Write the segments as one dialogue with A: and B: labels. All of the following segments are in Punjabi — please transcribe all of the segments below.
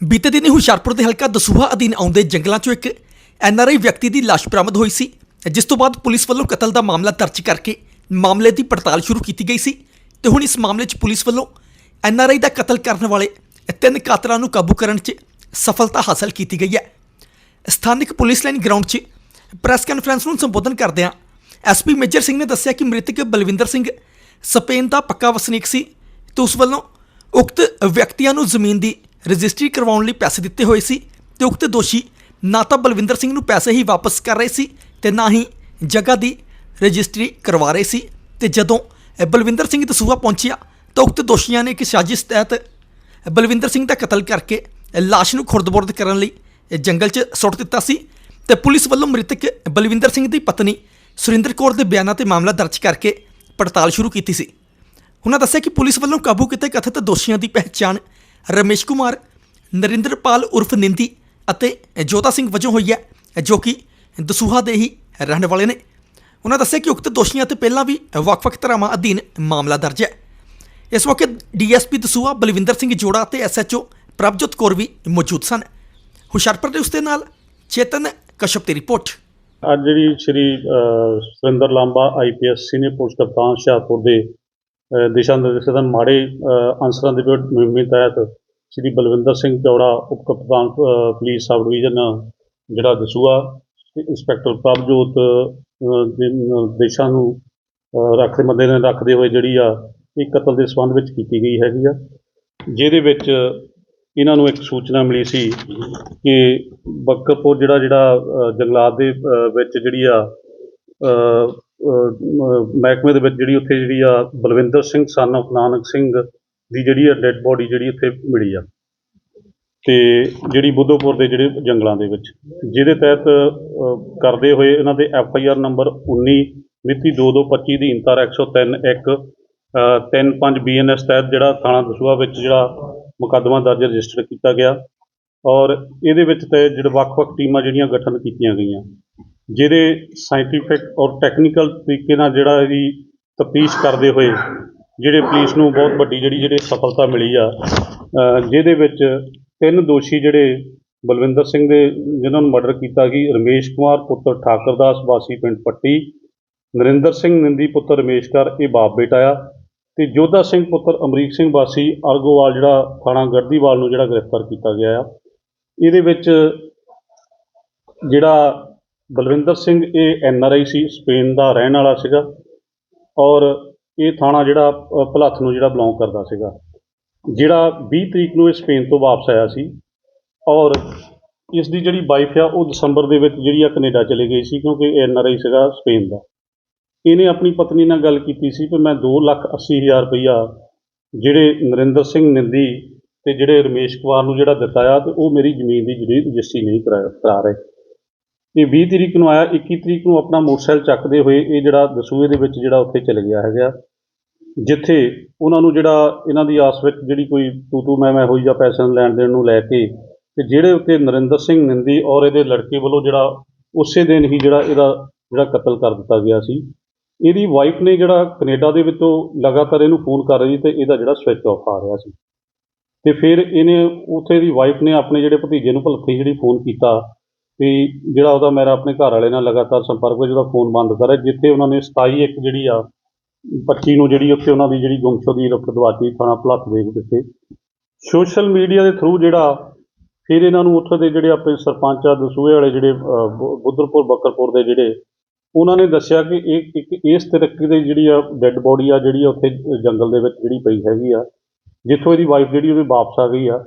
A: ਬੀਤੇ ਦਿਨੀ ਹੁਸ਼ਿਆਰਪੁਰ ਦੇ ਹਲਕਾ ਦਸੂਹਾ ਅਧੀਨ ਆਉਂਦੇ ਜੰਗਲਾਂ 'ਚੋਂ ਇੱਕ ਐਨਆਰਆਈ ਵਿਅਕਤੀ ਦੀ ਲਾਸ਼ ਬਰਾਮਦ ਹੋਈ ਸੀ, ਜਿਸ ਤੋਂ ਬਾਅਦ ਪੁਲਿਸ ਵੱਲੋਂ ਕਤਲ ਦਾ ਮਾਮਲਾ ਦਰਜ ਕਰਕੇ ਮਾਮਲੇ ਦੀ ਪੜਤਾਲ ਸ਼ੁਰੂ ਕੀਤੀ ਗਈ ਸੀ ਤੇ ਹੁਣ ਇਸ ਮਾਮਲੇ 'ਚ ਪੁਲਿਸ ਵੱਲੋਂ ਐਨਆਰਆਈ ਦਾ ਕਤਲ ਕਰਨ ਵਾਲੇ ਤਿੰਨ ਕਾਤਲਾਂ ਨੂੰ ਕਾਬੂ ਕਰਨ 'ਚ ਸਫਲਤਾ ਹਾਸਲ ਕੀਤੀ ਗਈ ਹੈ। ਸਥਾਨਕ ਪੁਲਿਸ ਲਾਈਨ ਗਰਾਊਂਡ 'ਚ ਪ੍ਰੈਸ ਕਾਨਫਰੰਸ ਨੂੰ ਸੰਬੋਧਨ ਕਰਦਿਆਂ ਐਸਪੀ ਮੇਜਰ ਸਿੰਘ ਨੇ ਦੱਸਿਆ ਕਿ ਮ੍ਰਿਤਕ ਬਲਵਿੰਦਰ ਸਿੰਘ ਸਪੇਨ ਦਾ ਪੱਕਾ ਵਸਨੀਕ ਸੀ ਤੇ ਉਸ ਵੱਲੋਂ ਉਕਤ ਵਿਅਕਤੀਆਂ ਨੂੰ ਜ਼ਮੀਨ ਦੀ ਰਜਿਸਟਰੀ ਕਰਵਾਉਣ ਲਈ ਪੈਸੇ ਦਿੱਤੇ ਹੋਏ ਸੀ ਤੇ ਉਕਤ ਦੋਸ਼ੀ ਨਾ ਤਾਂ ਬਲਵਿੰਦਰ ਸਿੰਘ ਨੂੰ ਪੈਸੇ ਹੀ ਵਾਪਸ ਕਰ ਰਹੇ ਸੀ ਤੇ ਨਾ ਹੀ ਜਗ੍ਹਾ ਦੀ ਰਜਿਸਟਰੀ ਕਰਵਾ ਰਹੇ ਸੀ ਤੇ ਜਦੋਂ ਬਲਵਿੰਦਰ ਸਿੰਘ ਦਸੂਹਾ ਪਹੁੰਚਿਆ ਤਾਂ ਉਕਤ ਦੋਸ਼ੀਆਂ ਨੇ ਇੱਕ ਸਾਜ਼ਿਸ਼ ਤਹਿਤ ਬਲਵਿੰਦਰ ਸਿੰਘ ਦਾ ਕਤਲ ਕਰਕੇ ਲਾਸ਼ ਨੂੰ ਖੁਰਦ-ਬੁਰਦ ਕਰਨ ਲਈ ਇਹ ਜੰਗਲ 'ਚ ਸੁੱਟ ਦਿੱਤਾ ਸੀ ਤੇ ਪੁਲਿਸ ਵੱਲੋਂ ਮ੍ਰਿਤਕ ਬਲਵਿੰਦਰ ਸਿੰਘ ਦੀ ਪਤਨੀ ਸੁਰਿੰਦਰ ਕੌਰ ਦੇ ਬਿਆਨਾਂ ਤੇ ਮਾਮਲਾ ਦਰਜ ਕਰਕੇ ਪੜਤਾਲ ਸ਼ੁਰੂ ਕੀਤੀ ਸੀ। ਉਹਨਾਂ ਦੱਸਿਆ ਕਿ ਪੁਲਿਸ ਵੱਲੋਂ ਕਾਬੂ ਕੀਤੇ ਕਥਿਤ ਦੋਸ਼ੀਆਂ ਦੀ ਪਹਿਚਾਣ ਰਮੇਸ਼ ਕੁਮਾਰ, ਨਰਿੰਦਰਪਾਲ ਉਰਫ ਨਿੰਦੀ ਅਤੇ ਜੋਤਾ ਸਿੰਘ ਵਜੋਂ ਹੋਈ ਹੈ, ਜੋ ਕਿ ਦਸੂਹਾ ਦੇ ਹੀ ਰਹਿਣ ਵਾਲੇ ਨੇ। ਉਹਨਾਂ ਦੱਸਿਆ ਕਿ ਉਕਤ ਦੋਸ਼ੀਆਂ ਤੇ ਪਹਿਲਾਂ ਵੀ ਵੱਖ-ਵੱਖ ਧਾਰਾਵਾਂ ਅਧੀਨ ਮਾਮਲਾ ਦਰਜ ਹੈ। ਇਸ ਵਕਤ ਡੀਐਸਪੀ ਦਸੂਹਾ ਬਲਵਿੰਦਰ ਸਿੰਘ ਜੋੜਾ ਤੇ ਐਸਐਚਓ ਪ੍ਰਭਜੋਤ ਕੌਰ ਵੀ ਮੌਜੂਦ ਸਨ। ਹੁਸ਼ਿਆਰਪੁਰ ਦੇ ਉਸ ਦੇ ਨਾਲ ਚੇਤਨ ਕਸ਼ਪ ਦੀ ਰਿਪੋਰਟ।
B: ਅੱਜ ਜਿਹੜੀ Shri Surinder Lamba IPS senior police ਕਪਤਾਨ ਹੁਸ਼ਿਆਰਪੁਰ ਦੇ ਦਿਸ਼ਾ ਨਿਰਦੇਸ਼ਾਂ ਮਾੜੇ ਅਨਸਰਾਂ ਦੇ ਵਿਰੁੱਧ ਮੁਹਿੰਮ ਤਹਿਤ ਸ਼੍ਰੀ ਬਲਵਿੰਦਰ ਸਿੰਘ ਚੌੜਾ ਉਪ ਕਪਤਾਨ ਪੁਲਿਸ ਸਬ ਡਿਵੀਜ਼ਨ ਜਿਹੜਾ ਦਸੂਆ ਤੇ ਇੰਸਪੈਕਟਰ ਪ੍ਰਭਜੋਤ ਅ, ਦੇ ਨਿਰਦੇਸ਼ਾਂ ਨੂੰ ਰੱਖਦੇ ਮੱਦੇ ਨੇ ਰੱਖਦੇ ਹੋਏ ਜਿਹੜੀ ਆ ਇਹ ਕਤਲ ਦੇ ਸੰਬੰਧ ਵਿੱਚ ਕੀਤੀ ਗਈ ਹੈਗੀ ਆ। ਜਿਹਦੇ ਵਿੱਚ ਇਹਨਾਂ ਨੂੰ ਇੱਕ ਸੂਚਨਾ ਮਿਲੀ ਸੀ ਕਿ ਬੱਕਰਪੁਰ ਜਿਹੜਾ ਜਿਹੜਾ ਜੰਗਲਾਤ ਦੇ ਵਿੱਚ ਜਿਹੜੀ ਆ ਮਹਿਕਮੇ ਦੇ ਵਿੱਚ ਜਿਹੜੀ ਉੱਥੇ ਜਿਹੜੀ ਆ ਬਲਵਿੰਦਰ ਸਿੰਘ ਸਨ of ਨਾਨਕ ਸਿੰਘ ਦੀ ਜਿਹੜੀ ਆ ਡੈੱਡ ਬੋਡੀ ਜਿਹੜੀ ਉੱਥੇ ਮਿਲੀ ਆ। ਤੇ ਜਿਹੜੀ ਬੁੱਧੋਪੁਰ ਦੇ ਜਿਹੜੇ ਜੰਗਲਾਂ ਦੇ ਵਿੱਚ, ਜਿਹਦੇ ਤਹਿਤ ਕਰਦੇ ਹੋਏ ਇਹਨਾਂ ਦੇ ਐਫ ਆਈ ਆਰ ਨੰਬਰ 19 ਮਿਤੀ 2225 ਦੀ ਇੰਤਰ 103 1 35 ਬੀ ਐਨ ਐਸ ਤਹਿਤ ਜਿਹੜਾ ਥਾਣਾ ਦਸੂਆ ਵਿੱਚ ਜਿਹੜਾ ਮੁਕੱਦਮਾ ਦਰਜ ਰਜਿਸਟਰ ਕੀਤਾ ਗਿਆ। ਔਰ ਇਹਦੇ ਵਿੱਚ ਤੇ ਜਿਹੜੇ ਵੱਖ-ਵੱਖ ਟੀਮਾਂ ਜਿਹੜੀਆਂ ਗਠਨ ਕੀਤੀਆਂ ਗਈਆਂ। ਜਿਹਦੇ ਸਾਇੰਟੀਫਿਕ ਔਰ ਟੈਕਨੀਕਲ ਤਰੀਕੇ ਨਾਲ ਜਿਹੜਾ ਇਹਦੀ ਤਫਤੀਸ਼ ਕਰਦੇ ਹੋਏ ਜਿਹੜੇ ਪੁਲਿਸ ਨੂੰ ਬਹੁਤ ਵੱਡੀ ਜਿਹੜੀ ਜਿਹੜੀ ਸਫਲਤਾ ਮਿਲੀ ਆ ਜਿਹਦੇ ਵਿੱਚ ਤਿੰਨ ਦੋਸ਼ੀ ਜਿਹੜੇ ਬਲਵਿੰਦਰ ਸਿੰਘ ਦੇ, ਜਿਨ੍ਹਾਂ ਨੂੰ ਮਰਡਰ ਕੀਤਾ ਗਈ, ਰਮੇਸ਼ ਕੁਮਾਰ, ਪੁੱਤਰ ਠਾਕਰਦਾਸ ਵਾਸੀ ਪਿੰਡ ਪੱਟੀ, ਨਰਿੰਦਰ ਸਿੰਘ ਨਿੰਦੀ, ਪੁੱਤਰ ਰਮੇਸ਼ਕਰ ਇਹ ਬਾਪ ਬੇਟਾ ਆ, ਤੇ ਜੋਧਾ ਸਿੰਘ, ਪੁੱਤਰ ਅਮਰੀਕ ਸਿੰਘ ਵਾਸੀ ਅਰਗੋਵਾਲ ਜਿਹੜਾ ਥਾਣਾ ਗੜਦੀਵਾਲ ਨੂੰ ਜਿਹੜਾ ਗ੍ਰਿਫਤਾਰ ਕੀਤਾ ਗਿਆ ਆ। ਇਹਦੇ ਵਿੱਚ ਜਿਹੜਾ ਬਲਵਿੰਦਰ ਸਿੰਘ, ਇਹ N R I C, Spain ਦਾ ਰਹਿਣ ਵਾਲਾ ਸੀਗਾ ਔਰ ਇਹ ਥਾਣਾ ਜਿਹੜਾ ਭਲੱਥ ਨੂੰ ਜਿਹੜਾ ਬਿਲੋਂਗ ਕਰਦਾ ਸੀਗਾ। ਜਿਹੜਾ 20 ਤਰੀਕ ਨੂੰ ਇਹ ਸਪੇਨ ਤੋਂ ਵਾਪਸ ਆਇਆ ਸੀ ਔਰ ਇਸ ਦੀ ਜਿਹੜੀ ਵਾਈਫ ਆ, ਉਹ ਦਸੰਬਰ ਦੇ ਵਿੱਚ ਜਿਹੜੀ ਆ ਕੈਨੇਡਾ ਚਲੇ ਗਈ ਸੀ ਕਿਉਂਕਿ ਐਨ ਆਰ ਆਈ ਸੀਗਾ ਸਪੇਨ ਦਾ। ਇਹਨੇ ਆਪਣੀ ਪਤਨੀ ਨਾਲ ਗੱਲ ਕੀਤੀ ਸੀ ਕਿ ਮੈਂ ਦੋ ਲੱਖ ਅੱਸੀ ਹਜ਼ਾਰ ਰੁਪਈਆ ਜਿਹੜੇ ਨਰਿੰਦਰ ਸਿੰਘ ਨਿੰਦੀ ਤੇ ਜਿਹੜੇ ਰਮੇਸ਼ ਕੁਮਾਰ ਨੂੰ ਜਿਹੜਾ ਦਿੱਤਾ ਆ, ਤੇ ਉਹ ਮੇਰੀ ਜ਼ਮੀਨ ਦੀ ਜਿਹੜੀ ਰਜਿਸਟਰੀ ਨਹੀਂ ਕਰਾ ਕਰਾ ਰਹੇ। ਇਹ 20 ਤਰੀਕ ਨੂੰ ਆਇਆ 21 ਤਰੀਕ ਨੂੰ ਆਪਣਾ ਮੋਟਰਸਾਈਕਲ ਚੱਕਦੇ ਹੋਏ ਇਹ ਜਿਹੜਾ ਦਸੂਏ ਦੇ ਵਿੱਚ ਜਿਹੜਾ ਉੱਥੇ ਚਲੇ ਗਿਆ ਹੈਗਾ। ਜਿੱਥੇ ਉਹਨਾਂ ਨੂੰ ਜਿਹੜਾ ਇਹਨਾਂ ਦੀ ਆਸ ਵਿੱਚ ਜਿਹੜੀ ਕੋਈ ਤੂ ਤੂ ਮੈਂ ਮੈਂ ਹੋਈ ਜਾਂ ਪੈਸੇ ਨੂੰ ਲੈਣ ਦੇਣ ਨੂੰ ਲੈ ਕੇ, ਤੇ ਜਿਹੜੇ ਉੱਤੇ ਨਰਿੰਦਰ ਸਿੰਘ ਨਿੰਦੀ ਔਰ ਇਹਦੇ ਲੜਕੇ ਵੱਲੋਂ ਜਿਹੜਾ ਉਸੇ ਦਿਨ ਹੀ ਜਿਹੜਾ ਇਹਦਾ ਜਿਹੜਾ ਕਤਲ ਕਰ ਦਿੱਤਾ ਗਿਆ ਸੀ। ਇਹਦੀ ਵਾਈਫ ਨੇ ਜਿਹੜਾ ਕੈਨੇਡਾ ਦੇ ਵਿੱਚੋਂ ਲਗਾਤਾਰ ਇਹਨੂੰ ਫੋਨ ਕਰ ਰਹੀ ਤੇ ਇਹਦਾ ਜਿਹੜਾ ਸਵਿਚ ਆਫ ਆ ਰਿਹਾ ਸੀ। ਤੇ ਫਿਰ ਇਹਨੇ ਉੱਥੇ ਦੀ ਵਾਈਫ ਨੇ ਆਪਣੇ ਜਿਹੜੇ ਭਤੀਜੇ ਨੂੰ ਭਲਕੇ ਜਿਹੜੀ ਫੋਨ ਕੀਤਾ ਵੀ ਜਿਹੜਾ ਉਹਦਾ ਮੇਰਾ ਆਪਣੇ ਘਰ ਵਾਲੇ ਨਾਲ ਲਗਾਤਾਰ ਸੰਪਰਕ ਵਿੱਚ ਉਹਦਾ ਫੋਨ ਬੰਦ ਕਰਿਆ ਜਿੱਥੇ ਉਹਨਾਂ ਨੇ 27 ਇੱਕ ਜਿਹੜੀ ਆ 25 ਨੂੰ ਜਿਹੜੀ ਉੱਥੇ ਉਹਨਾਂ ਦੀ ਜਿਹੜੀ ਗੁੰਮਸ਼ੁਦੀ ਰਫਤ ਦਵਾਤੀ ਥਾਣਾ ਭਲੱਥ ਦੇ ਵਿੱਚ ਸੋਸ਼ਲ ਮੀਡੀਆ ਦੇ ਥਰੂ ਜਿਹੜਾ, ਫਿਰ ਇਹਨਾਂ ਨੂੰ ਉੱਥੇ ਦੇ ਜਿਹੜੇ ਆਪਣੇ ਸਰਪੰਚ ਆ, ਦਸੂਹੇ ਵਾਲੇ ਜਿਹੜੇ ਬੁ- ਬੁੱਧਰਪੁਰ, ਬੱਕਰਪੁਰ ਦੇ ਜਿਹੜੇ, ਉਹਨਾਂ ਨੇ ਦੱਸਿਆ ਕਿ ਇਹ ਇੱਕ ਇਸ ਤਰੀਕੇ ਦੀ ਜਿਹੜੀ ਆ ਡੈੱਡ ਬੋਡੀ ਆ, ਜਿਹੜੀ ਆ ਉੱਥੇ ਜੰਗਲ ਦੇ ਵਿੱਚ ਜਿਹੜੀ ਪਈ ਹੈਗੀ ਆ, ਜਿੱਥੋਂ ਇਹਦੀ ਵਾਈਫ ਜਿਹੜੀ ਉਹਦੇ ਵਾਪਸ ਆ ਗਈ ਆ।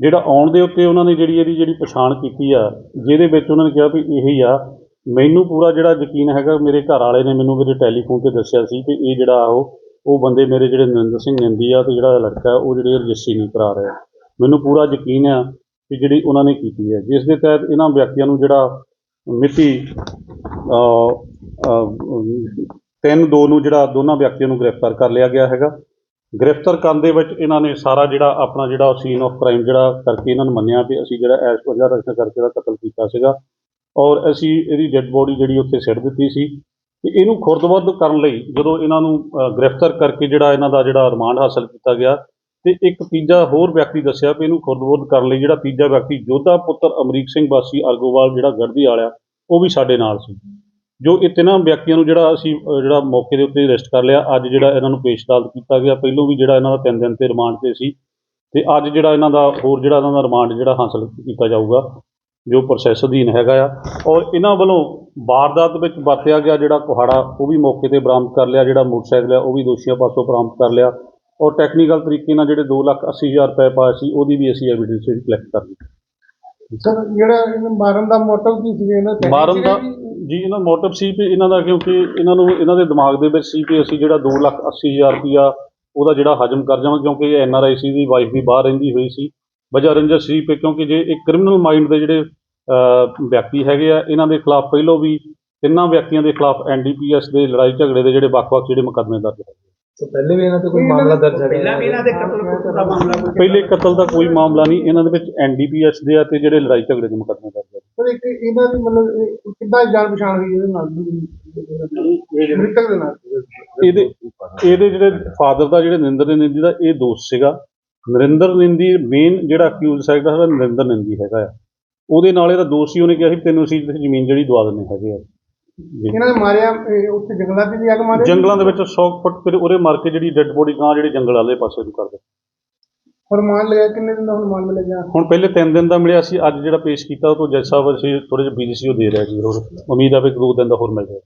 B: ਜਿਹੜਾ ਆਉਣ ਦੇ ਉੱਤੇ ਉਹਨਾਂ ਨੇ ਜਿਹੜੀ ਇਹਦੀ ਜਿਹੜੀ ਪਛਾਣ ਕੀਤੀ ਆ, ਜਿਹਦੇ ਵਿੱਚ ਉਹਨਾਂ ਨੇ ਕਿਹਾ ਵੀ ਇਹੀ ਆ, ਮੈਨੂੰ ਪੂਰਾ ਜਿਹੜਾ ਯਕੀਨ ਹੈਗਾ ਮੇਰੇ ਘਰ ਵਾਲੇ ਨੇ ਮੈਨੂੰ ਮੇਰੇ ਟੈਲੀਫੋਨ ਤੇ ਦੱਸਿਆ ਸੀ ਕਿ ਇਹ ਜਿਹੜਾ ਉਹ ਉਹ ਬੰਦੇ ਮੇਰੇ ਜਿਹੜੇ ਨਰਿੰਦਰ ਸਿੰਘ ਨੰਦੀ ਆ ਤੇ ਜਿਹੜਾ ਲੜਕਾ ਉਹ ਜਿਹੜੇ ਰਜਿਸਟਰੀ ਨਹੀਂ ਕਰਾ ਰਿਹਾ। ਮੈਨੂੰ ਪੂਰਾ ਯਕੀਨ ਆ ਕਿ ਜਿਹੜੀ ਉਹਨਾਂ ਨੇ ਕੀਤੀ ਹੈ ਜਿਸ ਦੇ ਤਹਿਤ ਇਹਨਾਂ ਵਿਅਕਤੀਆਂ ਨੂੰ ਜਿਹੜਾ ਮਿਤੀ ਤਿੰਨ ਦੋ ਨੂੰ ਜਿਹੜਾ ਦੋਨਾਂ ਵਿਅਕਤੀਆਂ ਨੂੰ ਗ੍ਰਿਫਤਾਰ ਕਰ ਲਿਆ ਗਿਆ ਹੈਗਾ। ਗ੍ਰਿਫਤਾਰ ਕਰਨ ਦੇ ਵਿੱਚ ਇਹਨਾਂ ਨੇ ਸਾਰਾ ਜਿਹੜਾ ਆਪਣਾ ਜਿਹੜਾ ਸੀਨ ਆਫ ਕ੍ਰਾਈਮ ਜਿਹੜਾ ਕਰਕੇ ਇਹਨਾਂ ਨੂੰ ਮੰਨਿਆ ਵੀ ਅਸੀਂ ਜਿਹੜਾ ਐਸ ਵਜ੍ਹਾ ਰਚਨਾ ਕਰਕੇ ਦਾ ਕਤਲ ਕੀਤਾ ਸੀਗਾ ਔਰ ਅਸੀਂ ਇਹਦੀ ਡੈੱਡ ਬੋਡੀ ਜਿਹੜੀ ਉੱਥੇ ਸਿੱਟ ਦਿੱਤੀ ਸੀ ਤੇ ਇਹਨੂੰ ਖੁਰਦਬੁੱਧ ਕਰਨ ਲਈ ਜਦੋਂ ਇਹਨਾਂ ਨੂੰ ਗ੍ਰਿਫਤਾਰ ਕਰਕੇ ਜਿਹੜਾ ਇਹਨਾਂ ਦਾ ਜਿਹੜਾ ਰਿਮਾਂਡ ਹਾਸਲ ਕੀਤਾ ਗਿਆ ਤੇ ਇੱਕ ਤੀਜਾ ਹੋਰ ਵਿਅਕਤੀ ਦੱਸਿਆ ਵੀ ਇਹਨੂੰ ਖੁਰਦਬੁੱਧ ਕਰਨ ਲਈ ਜਿਹੜਾ ਤੀਜਾ ਵਿਅਕਤੀ ਜੋਧਾ ਪੁੱਤਰ ਅਮਰੀਕ ਸਿੰਘ ਵਾਸੀ ਅਰਗੋਵਾਲ ਜਿਹੜਾ ਗੜਦੀ ਵਾਲਿਆ ਉਹ ਵੀ ਸਾਡੇ ਨਾਲ ਸੀ। ਜੋ ਇਹ ਤਿੰਨਾਂ ਵਿਅਕਤੀਆਂ ਨੂੰ ਜਿਹੜਾ ਅਸੀਂ ਅ, ਜਿਹੜਾ ਮੌਕੇ ਦੇ ਉੱਤੇ ਅਰੈਸਟ ਕਰ ਲਿਆ ਅੱਜ ਜਿਹੜਾ ਇਹਨਾਂ ਨੂੰ ਪੇਸ਼ ਅਦਾਲਤ ਕੀਤਾ ਗਿਆ ਪਹਿਲੋਂ ਵੀ ਜਿਹੜਾ ਇਹਨਾਂ ਦਾ ਤਿੰਨ ਦਿਨ ਤੇ ਰਿਮਾਂਡ ਤੇ ਸੀ ਤੇ ਅੱਜ ਜਿਹੜਾ ਇਹਨਾਂ ਦਾ ਹੋਰ ਜਿਹੜਾ ਇਹਨਾਂ ਦਾ ਰਿਮਾਂਡ ਜਿਹੜਾ ਹਾਸਲ ਕੀਤਾ ਜਾਊਗਾ ਜੋ ਪ੍ਰੋਸੈਸ ਅਧੀਨ ਹੈਗਾ ਆ ਔਰ ਇਹਨਾਂ ਵੱਲੋਂ ਵਾਰਦਾਤ ਵਿੱਚ ਵਰਤਿਆ ਗਿਆ ਜਿਹੜਾ ਕੁਹਾੜਾ ਉਹ ਵੀ ਮੌਕੇ ਤੇ ਬਰਾਮਦ ਕਰ ਲਿਆ ਜਿਹੜਾ ਮੋਟਰਸਾਈਕਲ ਆ ਉਹ ਵੀ ਦੋਸ਼ੀਆਂ ਪਾਸੋਂ ਬਰਾਮਦ ਕਰ ਲਿਆ ਔਰ ਟੈਕਨੀਕਲ ਤਰੀਕੇ ਨਾਲ ਜਿਹੜੇ 2 ਲੱਖ ਅੱਸੀ ਹਜ਼ਾਰ ਰੁਪਏ ਪਾਏ ਸੀ ਉਹਦੀ ਵੀ ਅਸੀਂ ਐਵੀਡੈਂਸ ਕਲੈਕਟ ਕਰ ਲਈ
C: ਸਰ, ਜਿਹੜਾ ਇਹਨੂੰ ਮਾਰਨ ਦਾ ਮੋਟਿਵ ਕੀ ਸੀ ਇਹਨਾਂ ਦਾ
B: ਮਾਰਨ ਦਾ ਜੀ, ਇਹਨਾਂ ਮੋਟਿਵ ਸੀ ਵੀ ਇਹਨਾਂ ਦਾ ਕਿਉਂਕਿ ਇਹਨਾਂ ਨੂੰ ਇਹਨਾਂ ਦੇ ਦਿਮਾਗ ਦੇ ਵਿੱਚ ਸੀ ਕਿ ਅਸੀਂ ਜਿਹੜਾ 2 ਲੱਖ 80 ਹਜ਼ਾਰ ਰੁਪਇਆ ਉਹਦਾ ਜਿਹੜਾ ਹਜਮ ਕਰ ਜਾਵਾਂ ਕਿਉਂਕਿ ਇਹ ਐਨਆਰਆਈ ਸੀ ਦੀ ਵਾਈਫ ਵੀ ਬਾਹਰ ਰਹਿੰਦੀ ਹੋਈ ਸੀ। ਵਜ੍ਹਾ ਰੰਜਸ ਸੀ ਵੀ ਕਿਉਂਕਿ ਜੇ ਇੱਕ ਕ੍ਰਿਮੀਨਲ ਮਾਈਂਡ ਦੇ ਜਿਹੜੇ ਵਿਅਕਤੀ ਹੈਗੇ ਆ, ਇਹਨਾਂ ਦੇ ਖਿਲਾਫ ਪਹਿਲੋਂ ਵੀ ਤਿੰਨਾਂ ਵਿਅਕਤੀਆਂ ਦੇ ਖਿਲਾਫ ਐਨਡੀਪੀਐਸ ਦੇ ਲੜਾਈ ਝਗੜੇ ਦੇ ਜਿਹੜੇ ਵੱਖ-ਵੱਖ ਜਿਹੜੇ ਮੁਕੱਦਮੇ ਦਰਜ ਹੈ
D: ਤੋਂ ਪਹਿਲੇ ਵੀ ਇਹਨਾਂ ਤੇ ਕੋਈ ਮਾਮਲਾ ਦਰਜ ਹੈ
C: ਪਹਿਲਾਂ ਵੀ ਇਹਨਾਂ ਦੇ ਕਤਲ ਦਾ ਮਾਮਲਾ
B: ਪਹਿਲੇ ਕਤਲ ਦਾ ਕੋਈ ਮਾਮਲਾ ਨਹੀਂ ਇਹਨਾਂ ਦੇ ਵਿੱਚ ਐਨਡੀਪੀਐਸ ਦੇ ਆ ਤੇ ਜਿਹੜੇ ਲੜਾਈ ਝਗੜੇ ਦੇ ਮੁਕੱਦਮੇ ਦਰਜ ਹੈ
C: ਪਰ ਇੱਕ ਇਹਨਾਂ ਦੀ ਮਤਲਬ ਇਹ ਕਿੱਦਾਂ ਜਾਣ ਪਛਾਣ ਹੋਈ ਇਹਦੇ ਨਾਲ? ਮ੍ਰਿਤਕ ਦੇ ਨਾਲ?
B: ਇਹਦੇ ਇਹਦੇ ਜਿਹੜੇ ਫਾਦਰ ਦਾ ਜਿਹੜੇ ਨਰਿੰਦਰ ਨਿੰਦੀ ਦਾ ਇਹ ਦੋਸਤ ਸੀਗਾ। ਨਰਿੰਦਰ ਨਿੰਦੀ ਮੇਨ ਜਿਹੜਾ ਅਕਿਊਜ਼ ਹੈਗਾ ਉਹਦਾ ਨਰਿੰਦਰ ਨਿੰਦੀ ਹੈਗਾ ਆ। ਉਹਦੇ ਨਾਲ ਇਹਦਾ ਦੋਸਤ ਸੀ ਉਹਨੇ ਕਿਹਾ ਸੀ ਤੈਨੂੰ ਅਸੀਂ ਜ਼ਮੀਨ ਜਿਹੜੀ ਦਵਾ ਦਿੰਦੇ ਹੈਗੇ ਆ।
C: ਇਹਨਾਂ ਨੇ ਮਾਰਿਆ ਇਹ ਉੱਥੇ ਜੰਗਲਾਂ 'ਚ ਵੀ ਅੱਗ ਮਾਰਿਆ
B: ਜੰਗਲਾਂ ਦੇ ਵਿੱਚ 100 ਫੁੱਟ ਫਿਰ ਉਰੇ ਮਾਰ ਕੇ ਜਿਹੜੀ ਡੈੱਡ ਬੋਡੀ ਗਾਂ ਜਿਹੜੀ ਜੰਗਲ ਵਾਲੇ ਪਾਸੇ ਨੂੰ ਕਰਦੇ
C: ਹੁਣ ਮਾਨ ਲਿਆ ਕਿੰਨੇ ਦਿਨ ਦਾ ਹੁਣ ਮਾਨ ਮਿਲੇਗਾ
B: ਹੁਣ ਪਹਿਲੇ 3 ਦਿਨ ਦਾ ਮਿਲਿਆ ਸੀ ਅੱਜ ਜਿਹੜਾ ਪੇਸ਼ ਕੀਤਾ ਉਹ ਤੋਂ ਜੱਜ ਸਾਹਿਬ ਅਸੀਂ ਥੋੜੇ ਜਿਹਾ ਬਿਜ਼ੀ ਸੀ ਉਹ ਦੇ ਰਿਹਾ ਜੀ ਹੋਰ। ਉਮੀਦ ਆ ਵੀ ਇੱਕ ਦੋ ਦਿਨ ਦਾ ਹੋਰ ਮਿਲ ਜਾਏ